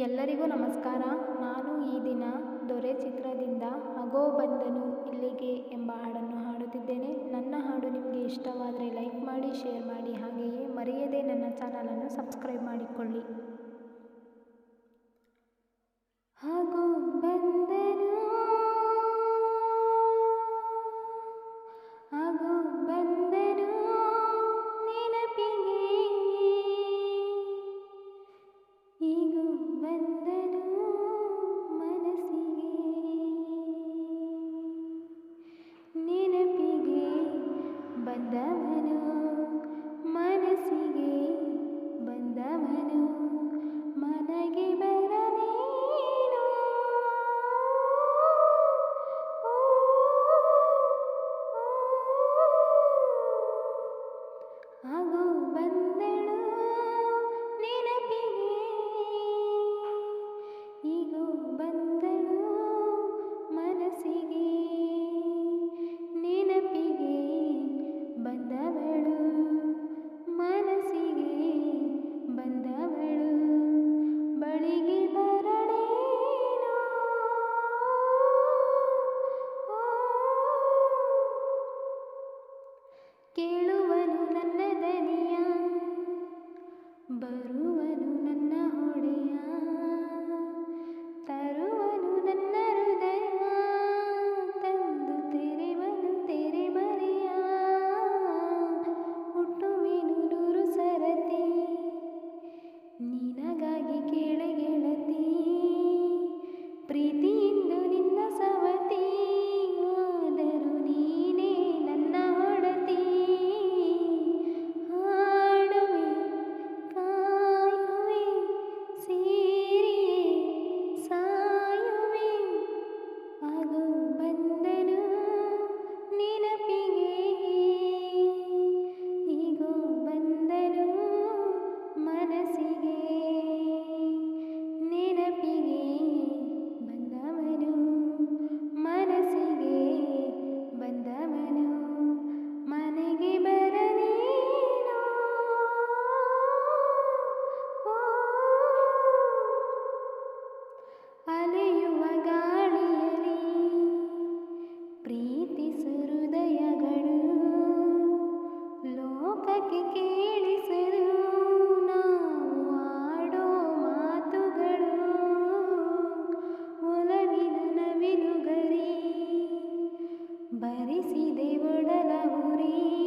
ಎಲ್ಲರಿಗೂ ನಮಸ್ಕಾರ. ನಾನು ಈ ದಿನ ದೊರೆ ಚಿತ್ರದಿಂದ ಅಗೋ ಬಂದನು ಇಲ್ಲಿಗೆ ಎಂಬ ಹಾಡನ್ನು ಹಾಡುತ್ತಿದ್ದೇನೆ. ನನ್ನ ಹಾಡು ನಿಮಗೆ ಇಷ್ಟವಾದರೆ ಲೈಕ್ ಮಾಡಿ, ಶೇರ್ ಮಾಡಿ, ಹಾಗೆಯೇ ಮರೆಯದೆ ನನ್ನ ಚಾನಲನ್ನು ಸಬ್ಸ್ಕ್ರೈಬ್ ಮಾಡಿಕೊಳ್ಳಿ. me.